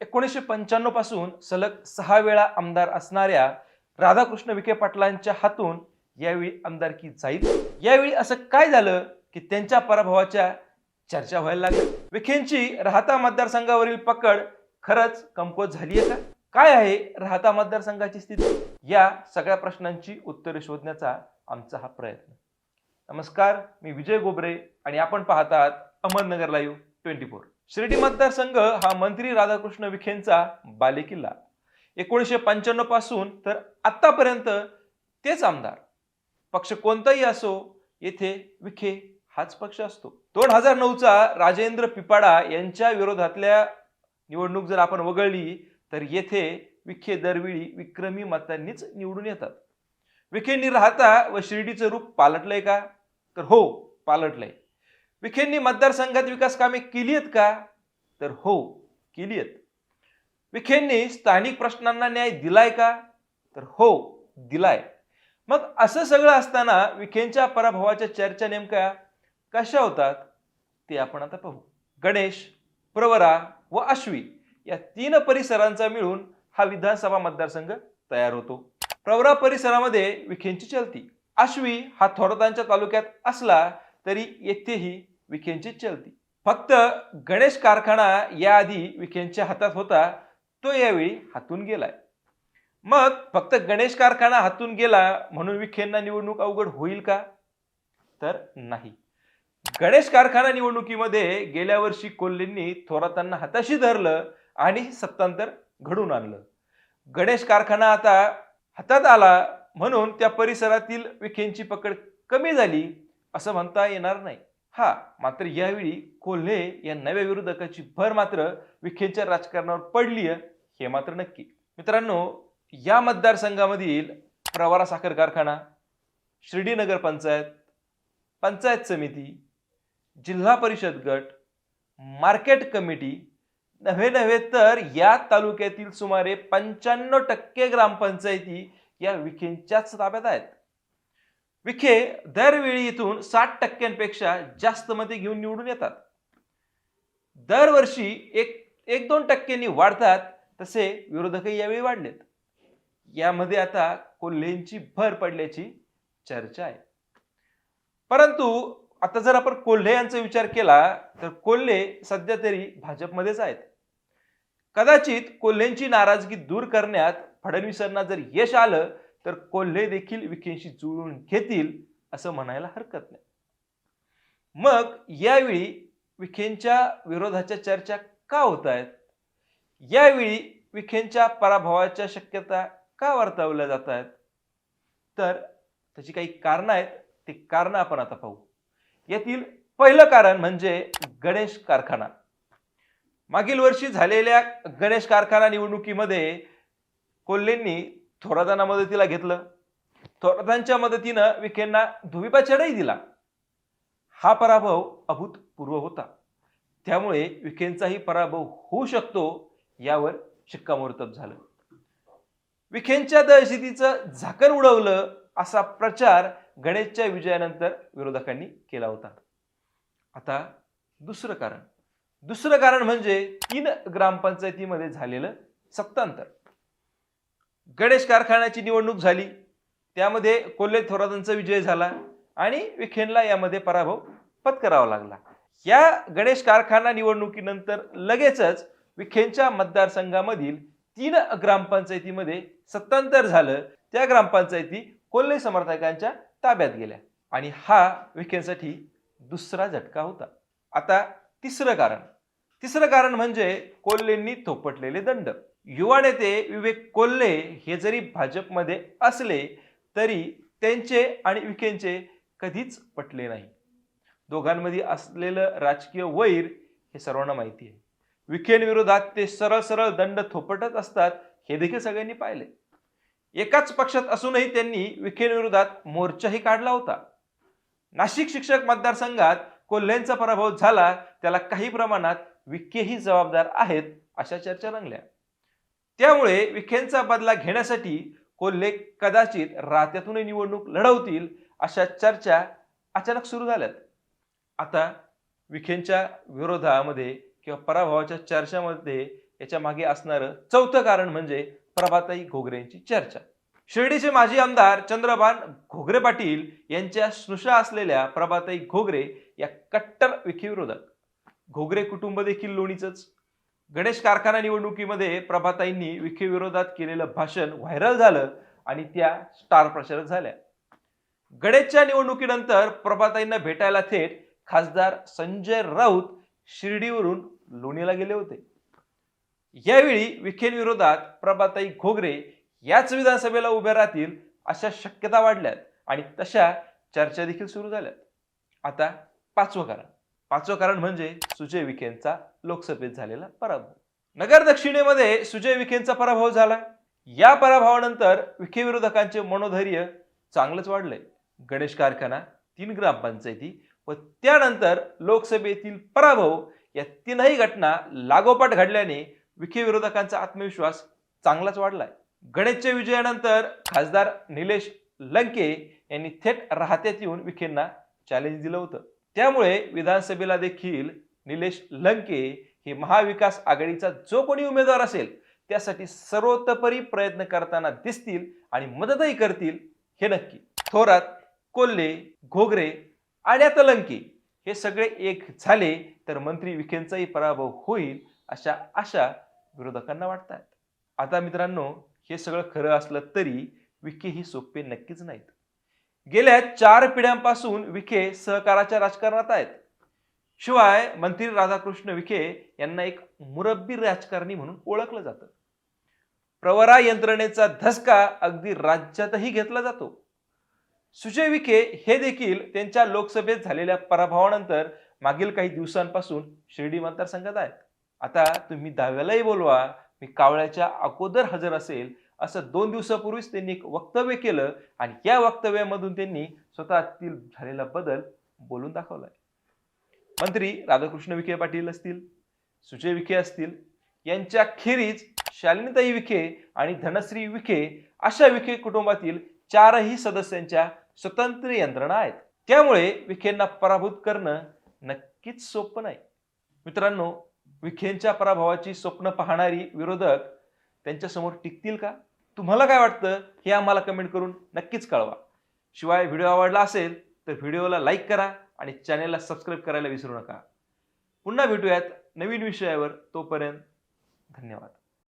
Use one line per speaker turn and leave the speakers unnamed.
एकोणीसशे पंच्याण्णवपासून सलग सहा वेळा आमदार असणाऱ्या राधाकृष्ण विखे पाटलांच्या हातून यावेळी आमदारकी जाईल. यावेळी असं काय झालं की त्यांच्या पराभवाच्या चर्चा व्हायला लागल्या? विखेंची राहता मतदारसंघावरील पकड खरंच कमकुवत झाली आहे का? काय आहे राहता मतदारसंघाची स्थिती? या सगळ्या प्रश्नांची उत्तरे शोधण्याचा आमचा हा प्रयत्न. नमस्कार मी विजय गोबरे आणि आपण पाहतात आहात Ahmednagar live twenty four Shirdi मतदारसंघ हा मंत्री राधाकृष्ण विखेंचा बालेकिल्ला. एकोणीसशे पंच्याण्णवपासून तर आत्तापर्यंत तेच आमदार. पक्ष कोणताही असो येथे विखे हाच पक्ष असतो. दोन हजार नऊचा राजेंद्र पिपाडा यांच्या विरोधातल्या निवडणूक जर आपण वगळली तर येथे विखे दरवेळी विक्रमी मतांनीच निवडून येतात. विखेंनी राहता व शिर्डीचं रूप पालटलंय का? तर हो पालटलंय. विखेंनी मतदारसंघात विकास कामे केली आहेत का? तर हो केली आहेत. विखेंनी स्थानिक प्रश्नांना न्याय दिलाय का? तर हो दिलाय. मग असं सगळं असताना विखेंच्या पराभवाच्या चर्चा नेमक्या कशा होतात? ते आपण आता पाहू. गणेश प्रवरा व आश्वी या तीन परिसरांचा मिळून हा विधानसभा मतदारसंघ तयार होतो. प्रवरा परिसरामध्ये विखेंची चलती. आश्वी हा थोरातांच्या तालुक्यात असला तरी येथेही विखेंची चलती फक्त गणेश कारखाना याआधी विखेंच्या हातात होता. तो यावेळी हातून गेलाय. मग फक्त गणेश कारखाना हातून गेला म्हणून विखेंना निवडणूक अवघड होईल का? तर नाही. गणेश कारखाना निवडणुकीमध्ये गेल्या वर्षी कोल्हेंनी थोरातांना हाताशी धरलं आणि सत्तांतर घडून आणलं. गणेश कारखाना आता हातात आला म्हणून त्या परिसरातील विखेंची पकड कमी झाली असं म्हणता येणार नाही. हा मात्र यावेळी कोल्हे या नव्या विरोधकाची भर मात्र विखेंच्या राजकारणावर पडली हे मात्र नक्की. मित्रांनो या मतदारसंघामधील प्रवारा साखर कारखाना शिर्डी नगर पंचायत पंचायत समिती जिल्हा परिषद गट मार्केट कमिटी नव्हे नव्हे तर या तालुक्यातील सुमारे पंच्याण्णव टक्के ग्रामपंचायती या विखेंच्याच ताब्यात आहेत. विखे दरवेळी इथून साठ टक्क्यांपेक्षा जास्त मते घेऊन निवडून येतात. दरवर्षी एक एक दोन टक्क्यांनी वाढतात तसे विरोधकही यावेळी वाढलेत. यामध्ये आता कोल्हेंची भर पडल्याची चर्चा आहे. परंतु आता जर आपण कोल्हे यांचा विचार केला तर कोल्हे सध्या तरी भाजपमध्येच आहेत. कदाचित कोल्हेंची नाराजगी दूर करण्यात फडणवीसांना जर यश आलं तर कोल्हे देखील विखेंशी जुळून घेतील असं म्हणायला हरकत नाही. मग यावेळी विखेंच्या विरोधाच्या चर्चा का होत आहेत? यावेळी विखेंच्या पराभवाच्या शक्यता का वर्तवल्या जात आहेत? तर त्याची काही कारणं आहेत ती कारणं आपण आता पाहू. यातील पहिलं कारण म्हणजे गणेश कारखाना. मागील वर्षी झालेल्या गणेश कारखाना निवडणुकीमध्ये कोल्हेंनी थोरातांना मदतीला घेतलं. थोरातांच्या मदतीनं विखेंना धुवीपाछडही दिला. हा पराभव अभूतपूर्व होता. त्यामुळे विखेंचाही पराभव होऊ शकतो यावर शिक्कामोर्तब झालं. विखेंच्या दहशतीचं झाकण उडवलं असा प्रचार गणेशच्या विजयानंतर विरोधकांनी केला होता. आता दुसरं कारण. दुसरं कारण म्हणजे तीन ग्रामपंचायतीमध्ये झालेलं सत्तांतर. गणेश कारखान्याची निवडणूक झाली. त्यामध्ये कोल्हे थोरातांचा विजय झाला आणि विखेनला यामध्ये पराभव पत्करावा लागला. या गणेश कारखाना निवडणुकीनंतर लगेचच विखेंच्या मतदारसंघामधील तीन ग्रामपंचायतीमध्ये सत्तांतर झालं. त्या ग्रामपंचायती कोल्हे समर्थकांच्या ताब्यात गेल्या आणि हा विखेंसाठी दुसरा झटका होता. आता तिसरं कारण. तिसरं कारण म्हणजे कोल्हेंनी थोपटलेले दंड. युवा नेते विवेक कोल्हे हे जरी भाजपमध्ये असले तरी त्यांचे आणि विखेंचे कधीच पटले नाही. दोघांमध्ये असलेलं राजकीय वैर हे सर्वांना माहिती आहे. विखेंविरोधात ते सरळ सरळ दंड थोपटत असतात हे देखील सगळ्यांनी पाहिले. एकाच पक्षात असूनही त्यांनी विखेंविरोधात मोर्चाही काढला होता. नाशिक शिक्षक मतदारसंघात कोल्ह्यांचा पराभव झाला त्याला काही प्रमाणात विखेही जबाबदार आहेत अशा चर्चा रंगल्या. त्यामुळे विखेंचा बदला घेण्यासाठी कोल्हे कदाचित रात्यातूनही निवडणूक लढवतील अशा चर्चा अचानक सुरू झाल्यात. आता विखेंच्या विरोधामध्ये किंवा पराभवाच्या चर्चामध्ये याच्या मागे असणारं चौथं कारण म्हणजे प्रभाताई घोगरेंची चर्चा. शिर्डीचे माजी आमदार चंद्रभान घोगरे पाटील यांच्या स्नुषा असलेल्या प्रभाताई घोगरे या कट्टर विरोधक घोगरे कुटुंब देखील लोणीचंच. गणेश कारखाना निवडणुकीमध्ये प्रभाताईंनी विखे विरोधात केलेलं भाषण व्हायरल झालं आणि त्या स्टार प्रचारक झाल्या. गणेशच्या निवडणुकीनंतर प्रभाताईंना भेटायला थेट खासदार संजय राऊत शिर्डीवरून लोणीला गेले होते. यावेळी विखेंविरोधात प्रभाताई घोगरे याच विधानसभेला उभ्या राहतील अशा शक्यता वाढल्यात आणि तशा चर्चा देखील सुरू झाल्यात. आता पाचवं कारण. पाचवं कारण म्हणजे सुजय विखेंचा लोकसभेत झालेला पराभव. नगर दक्षिणेमध्ये सुजय विखेंचा पराभव झाला या पराभवानंतर विखे विरोधकांचे मनोधैर्य चांगलंच वाढलंय. गणेश कारखाना तीन ग्रामपंचायती व त्यानंतर लोकसभेतील पराभव या तीनही घटना लागोपाठ घडल्याने विखे विरोधकांचा आत्मविश्वास चांगलाच वाढलाय. गणेशच्या विजयानंतर खासदार निलेश लंके यांनी थेट राहत्यात येऊन विखेंना चॅलेंज दिलं होतं. त्यामुळे विधानसभेला देखील निलेश लंके हे महाविकास आघाडीचा जो कोणी उमेदवार असेल त्यासाठी सर्वतोपरी प्रयत्न करताना दिसतील आणि मदतही करतील हे नक्की. थोरात कोल्हे घोगरे आणि आता लंके हे सगळे एक झाले तर मंत्री विखेंचाही पराभव होईल अशा आशा विरोधकांना वाटतात. आता मित्रांनो हे सगळं खरं असलं तरी विखे ही सोपे नक्कीच नाहीत. गेल्या चार पिढ्यांपासून विखे सहकाराच्या राजकारणात आहेत. शिवाय मंत्री राधाकृष्ण विखे यांना एक मुरब्बी राजकारणी म्हणून ओळखलं जातं. प्रवरा यंत्रणेचा धसका अगदी राज्यातही घेतला जातो. सुजय विखे हे देखील त्यांच्या लोकसभेत झालेल्या पराभवानंतर मागील काही दिवसांपासून शिर्डी मतदारसंघात आहेत. आता तुम्ही दहाव्यालाही बोलवा मी कावळ्याच्या अगोदर हजर असेल असं दोन दिवसापूर्वीच त्यांनी एक वक्तव्य केलं आणि या वक्तव्यामधून त्यांनी स्वतःतील झालेला बदल बोलून दाखवलाय. मंत्री राधाकृष्ण विखे पाटील असतील सुजय विखे असतील यांच्या खेरीज शालिनीताई विखे आणि धनश्री विखे अशा विखे कुटुंबातील चारही सदस्यांच्या स्वतंत्र यंत्रणा आहेत. त्यामुळे विखेंना पराभूत करणं नक्कीच सोपं नाही. मित्रांनो विखेंच्या पराभवाची स्वप्न पाहणारी विरोधक त्यांच्यासमोर टिकतील का? तुम्हाला काय वाटतं? हे आम्हाला कमेंट करून नक्कीच कळवा. शिवाय व्हिडिओ आवडला असेल तर व्हिडिओला लाईक करा आणि चॅनेलला सबस्क्राईब करायला विसरू नका. पुन्हा भेटूयात नवीन विषयावर. तोपर्यंत धन्यवाद.